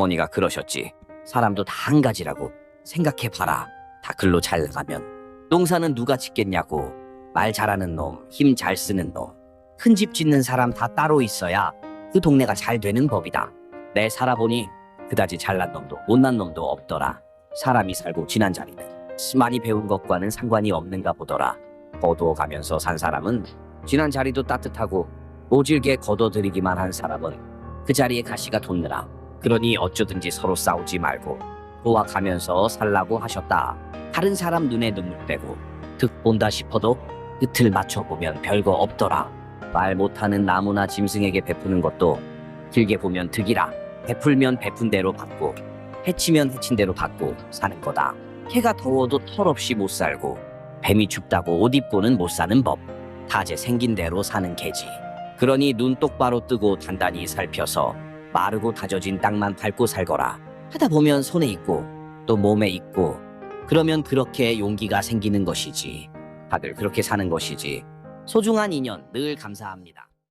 어머니가 그러셨지. 사람도 다 한 가지라고 생각해봐라. 다 글로 잘 나가면 농사는 누가 짓겠냐고. 말 잘하는 놈, 힘 잘 쓰는 놈, 큰 집 짓는 사람 다 따로 있어야 그 동네가 잘 되는 법이다. 내 살아보니 그다지 잘난 놈도 못난 놈도 없더라. 사람이 살고 지난 자리는 많이 배운 것과는 상관이 없는가 보더라. 거두어가면서 산 사람은 지난 자리도 따뜻하고 모질게 거둬들이기만 한 사람은 그 자리에 가시가 돋느라. 그러니 어쩌든지 서로 싸우지 말고 도와가면서 살라고 하셨다. 다른 사람 눈에 눈물 빼고 득 본다 싶어도 끝을 맞춰보면 별거 없더라. 말 못하는 나무나 짐승에게 베푸는 것도 길게 보면 득이라. 베풀면 베푼 대로 받고 해치면 해친 대로 받고 사는 거다. 해가 더워도 털없이 못 살고 뱀이 춥다고 옷 입고는 못 사는 법. 다제 생긴 대로 사는 개지. 그러니 눈 똑바로 뜨고 단단히 살펴서 마르고 다져진 땅만 밟고 살거라. 하다 보면 손에 있고 또 몸에 있고 그러면 그렇게 용기가 생기는 것이지. 다들 그렇게 사는 것이지. 소중한 인연 늘 감사합니다.